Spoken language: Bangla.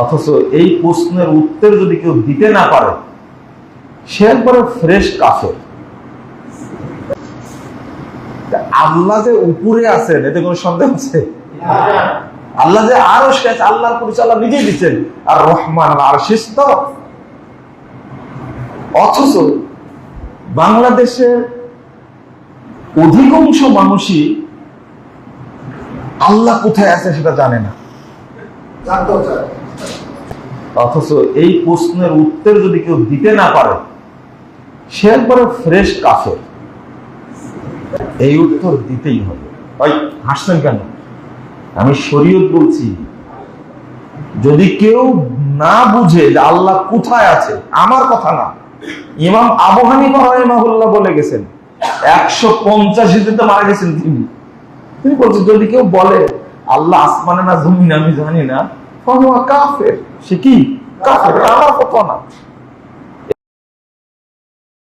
অথচ এই প্রশ্নের উত্তর যদি কেউ দিতে না পারে, সে একবারে ফ্রেশ কাফের। আল্লাহ যে উপরে আছেন, এতে কোনো সন্দেহ আছে? আল্লাহ যে আরও শেষ আল্লাহর পরিচয় আল্লাহ নিজেই দিচ্ছেন। আর রহমান আর শেষ তো অথচ বাংলাদেশের অধিকাংশ মানুষই আল্লাহ কোথায় আছে সেটা জানে না। জানতেও চায়। অথচ এই প্রশ্নের উত্তর যদি কেউ দিতে না পারে, সে একবারে ফ্রেশ কাফের। এই উত্তর দিতেই হবে। হাসছেন কেন? আমি শরীয়ত বলছি, যদি কেউ না বুঝে যে আল্লাহ কোথায় আছে, আমার কথা না, ইমাম আবু হানিফা বলে গেছেন, একশো পঞ্চাশিতে মারা গেছেন তিনি। তিনি বলছেন, যদি কেউ বলে, আল্লাহ আসমানে না, জমিন, আমি জানি না কাফের সে কি কাফের কথা না